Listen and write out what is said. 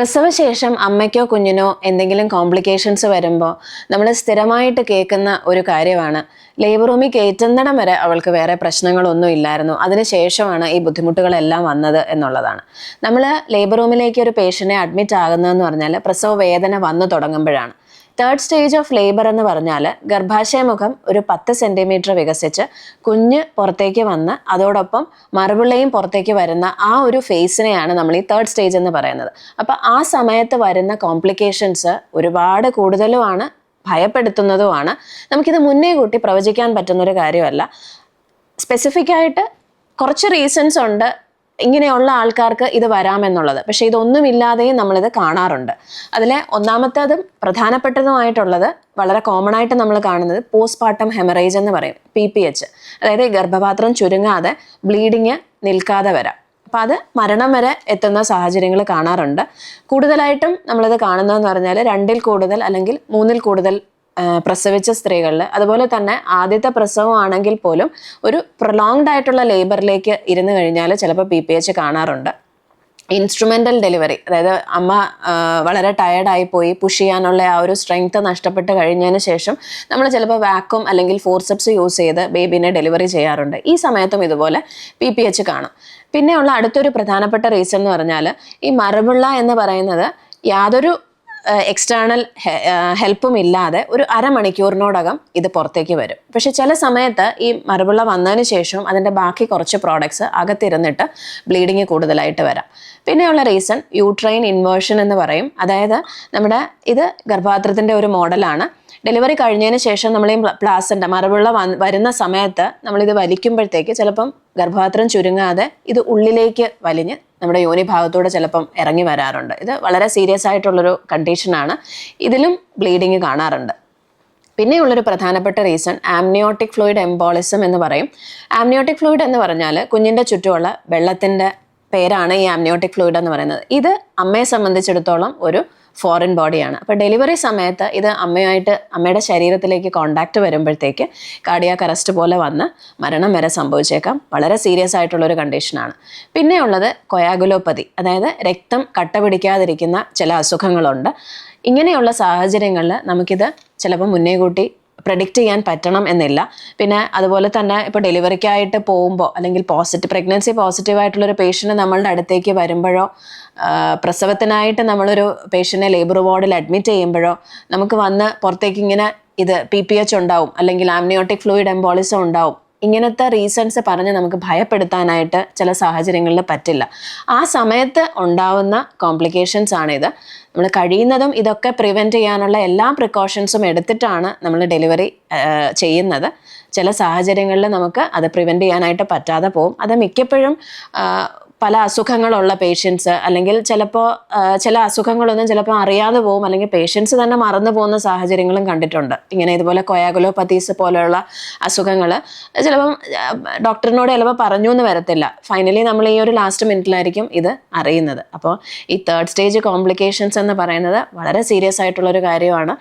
പ്രസവശേഷം അമ്മയ്ക്കോ കുഞ്ഞിനോ എന്തെങ്കിലും കോംപ്ലിക്കേഷൻസ് വരുമ്പോൾ നമ്മൾ സ്ഥിരമായിട്ട് കേൾക്കുന്ന ഒരു കാര്യമാണ്. ലേബർ റൂമിൽ കയറ്റുന്നിടം വരെ അവൾക്ക് വേറെ പ്രശ്നങ്ങളൊന്നും ഇല്ലായിരുന്നു. അതിനുശേഷമാണ് ഈ ബുദ്ധിമുട്ടുകളെല്ലാം വന്നത് എന്നുള്ളതാണ്. നമ്മൾ ലേബർ റൂമിലേക്ക് ഒരു പേഷ്യനെ അഡ്മിറ്റ് ആകുന്നതെന്ന് പറഞ്ഞാൽ പ്രസവ വേദന വന്നു തുടങ്ങുമ്പോഴാണ്. തേർഡ് സ്റ്റേജ് ഓഫ് ലേബർ എന്ന് പറഞ്ഞാൽ ഗർഭാശയമുഖം ഒരു പത്ത് സെന്റിമീറ്റർ വികസിച്ച് കുഞ്ഞ് പുറത്തേക്ക് വന്ന് അതോടൊപ്പം മറുപിള്ളയും പുറത്തേക്ക് വരുന്ന ആ ഒരു ഫേസിനെയാണ് നമ്മൾ ഈ തേർഡ് സ്റ്റേജ് എന്ന് പറയുന്നത്. അപ്പോൾ ആ സമയത്ത് വരുന്ന കോംപ്ലിക്കേഷൻസ് ഒരുപാട് കൂടുതലുമാണ് ഭയപ്പെടുത്തുന്നതുമാണ്. നമുക്കിത് മുന്നേ കൂട്ടി പ്രവചിക്കാൻ പറ്റുന്നൊരു കാര്യമല്ല. സ്പെസിഫിക്കായിട്ട് കുറച്ച് റീസൺസ് ഉണ്ട് ഇങ്ങനെയുള്ള ആൾക്കാർക്ക് ഇത് വരാമെന്നുള്ളത്. പക്ഷേ ഇതൊന്നുമില്ലാതെയും നമ്മളിത് കാണാറുണ്ട്. അതിലെ ഒന്നാമത്തേതും പ്രധാനപ്പെട്ടതുമായിട്ടുള്ളത് വളരെ കോമൺ ആയിട്ട് നമ്മൾ കാണുന്നത് പോസ്റ്റ്പാർട്ടം ഹെമറേജ് എന്ന് പറയും പി പി എച്ച്. അതായത് ഗർഭപാത്രം ചുരുങ്ങാതെ ബ്ലീഡിങ് നിൽക്കാതെ വരാം. അപ്പോൾ അത് മരണം വരെ എത്തുന്ന സാഹചര്യങ്ങൾ കാണാറുണ്ട്. കൂടുതലായിട്ടും നമ്മളിത് കാണുന്നതെന്ന് പറഞ്ഞാൽ രണ്ടിൽ കൂടുതൽ അല്ലെങ്കിൽ മൂന്നിൽ കൂടുതൽ പ്രസവിച്ച സ്ത്രീകളിൽ അതുപോലെ തന്നെ ആദ്യത്തെ പ്രസവമാണെങ്കിൽ പോലും ഒരു പ്രൊലോങ്ഡ് ആയിട്ടുള്ള ലേബറിലേക്ക് ഇരുന്ന് കഴിഞ്ഞാൽ ചിലപ്പോൾ പി പി എച്ച് കാണാറുണ്ട്. ഇൻസ്ട്രുമെന്റൽ ഡെലിവറി അതായത് അമ്മ വളരെ ടയർഡായി പോയി പുഷ് ചെയ്യാനുള്ള ആ ഒരു സ്ട്രെങ്ത് നഷ്ടപ്പെട്ട് കഴിഞ്ഞതിന് ശേഷം നമ്മൾ ചിലപ്പോൾ വാക്വം അല്ലെങ്കിൽ ഫോർസെപ്സ് യൂസ് ചെയ്ത് ബേബിനെ ഡെലിവറി ചെയ്യാറുണ്ട്. ഈ സമയത്തും ഇതുപോലെ പി പി എച്ച് കാണും. പിന്നെയുള്ള അടുത്തൊരു പ്രധാനപ്പെട്ട റീസൺ എന്ന് പറഞ്ഞാൽ ഈ മറുപിള്ള എന്ന് പറയുന്നത് യാതൊരു എക്സ്റ്റേണൽ ഹെൽപ്പും ഇല്ലാതെ ഒരു അരമണിക്കൂറിനോടകം ഇത് പുറത്തേക്ക് വരും. പക്ഷെ ചില സമയത്ത് ഈ മറുപിള്ള വന്നതിന് ശേഷവും അതിന്റെ ബാക്കി കുറച്ച് പ്രോഡക്ട്സ് അകത്തിരുന്നിട്ട് ബ്ലീഡിങ് കൂടുതലായിട്ട് വരാം. പിന്നെയുള്ള റീസൺ യൂട്രൈൻ ഇൻവേർഷൻ എന്ന് പറയും. അതായത് നമ്മുടെ ഇത് ഗർഭപാത്രത്തിന്റെ ഒരു മോഡലാണ്. ഡെലിവറി കഴിഞ്ഞതിന് ശേഷം നമ്മൾ ഈ പ്ലാസന്റ മറുപിള്ള വരുന്ന സമയത്ത് നമ്മളിത് വലിക്കുമ്പോഴത്തേക്ക് ചിലപ്പം ഗർഭപാത്രം ചുരുങ്ങാതെ ഇത് ഉള്ളിലേക്ക് വലിഞ്ഞ് നമ്മുടെ യോനി ഭാഗത്തൂടെ ചിലപ്പം ഇറങ്ങി വരാറുണ്ട്. ഇത് വളരെ സീരിയസ് ആയിട്ടുള്ളൊരു കണ്ടീഷനാണ് ഇതിലും ബ്ലീഡിങ് കാണാറുണ്ട്. പിന്നെയുള്ളൊരു പ്രധാനപ്പെട്ട റീസൺ ആംനിയോട്ടിക് ഫ്ലൂയിഡ് എംബോളിസം എന്ന് പറയും. ആംനിയോട്ടിക് ഫ്ലൂയിഡ് എന്ന് പറഞ്ഞാൽ കുഞ്ഞിന്റെ ചുറ്റുമുള്ള വെള്ളത്തിന്റെ പേരാണ് ഈ ആംനിയോട്ടിക് ഫ്ലൂയിഡ് എന്ന് പറയുന്നത്. ഇത് അമ്മയെ സംബന്ധിച്ചിടത്തോളം ഒരു ഫോറിൻ ബോഡിയാണ് അപ്പോൾ ഡെലിവറി സമയത്ത് ഇത് അമ്മയായിട്ട് അമ്മയുടെ ശരീരത്തിലേക്ക് കോണ്ടാക്ട് വരുമ്പോഴത്തേക്ക് കാർഡിയാക്ക് അറസ്റ്റ് പോലെ വന്ന് മരണം വരെ സംഭവിച്ചേക്കാം. വളരെ സീരിയസ് ആയിട്ടുള്ളൊരു കണ്ടീഷനാണ് പിന്നെ ഉള്ളത് കൊയാഗുലോപ്പതി അതായത് രക്തം കട്ട പിടിക്കാതിരിക്കുന്ന ചില അസുഖങ്ങളുണ്ട്. ഇങ്ങനെയുള്ള സാഹചര്യങ്ങളിൽ നമുക്കിത് ചിലപ്പോൾ മുന്നേ കൂട്ടി പ്രഡിക്റ്റ് ചെയ്യാൻ പറ്റണം എന്നില്ല. പിന്നെ അതുപോലെ തന്നെ ഇപ്പോൾ ഡെലിവറിക്കായിട്ട് പോകുമ്പോൾ അല്ലെങ്കിൽ പോസിറ്റീവ് പ്രഗ്നൻസി പോസിറ്റീവ് ആയിട്ടുള്ളൊരു പേഷ്യന്റ് നമ്മളുടെ അടുത്തേക്ക് വരുമ്പോഴോ പ്രസവത്തിനായിട്ട് നമ്മളൊരു പേഷ്യനെ ലേബർ വാർഡിൽ അഡ്മിറ്റ് ചെയ്യുമ്പോഴോ നമുക്ക് വന്ന് പുറത്തേക്ക് ഇങ്ങനെ ഇത് പി പി എച്ച് ഉണ്ടാവും അല്ലെങ്കിൽ ആംനിയോട്ടിക് ഫ്ലൂയിഡ് എംബോളിസം ഉണ്ടാവും. ഇങ്ങനത്തെ റീസൺസ് പറഞ്ഞ് നമുക്ക് ഭയപ്പെടുത്താനായിട്ട് ചില സാഹചര്യങ്ങളിൽ പറ്റില്ല. ആ സമയത്ത് ഉണ്ടാവുന്ന കോംപ്ലിക്കേഷൻസ് ആണിത്. നമ്മൾ കഴിയുന്നതും ഇതൊക്കെ പ്രിവെന്റ് ചെയ്യാനുള്ള എല്ലാ പ്രിക്കോഷൻസും എടുത്തിട്ടാണ് നമ്മൾ ഡെലിവറി ചെയ്യുന്നത്. ചില സാഹചര്യങ്ങളിൽ നമുക്ക് അത് പ്രിവെന്റ് ചെയ്യാനായിട്ട് പറ്റാതെ പോകും. അത് മിക്കപ്പോഴും പല അസുഖങ്ങളുള്ള പേഷ്യൻസ് അല്ലെങ്കിൽ ചിലപ്പോൾ ചില അസുഖങ്ങളൊന്നും ചിലപ്പോൾ അറിയാതെ പോകും അല്ലെങ്കിൽ പേഷ്യൻസ് തന്നെ മറന്നു പോകുന്ന സാഹചര്യങ്ങളും കണ്ടിട്ടുണ്ട്. ഇങ്ങനെ ഇതുപോലെ കൊയാഗുലോപ്പത്തീസ് പോലെയുള്ള അസുഖങ്ങൾ ചിലപ്പം ഡോക്ടറിനോട് ചിലപ്പോൾ പറഞ്ഞു എന്ന് വരത്തില്ല. ഫൈനലി നമ്മൾ ഈ ഒരു ലാസ്റ്റ് മിനിറ്റിലായിരിക്കും ഇത് അറിയുന്നത്. അപ്പോൾ ഈ തേർഡ് സ്റ്റേജ് കോംപ്ലിക്കേഷൻസ് എന്ന് പറയുന്നത് വളരെ സീരിയസ് ആയിട്ടുള്ളൊരു കാര്യമാണ്.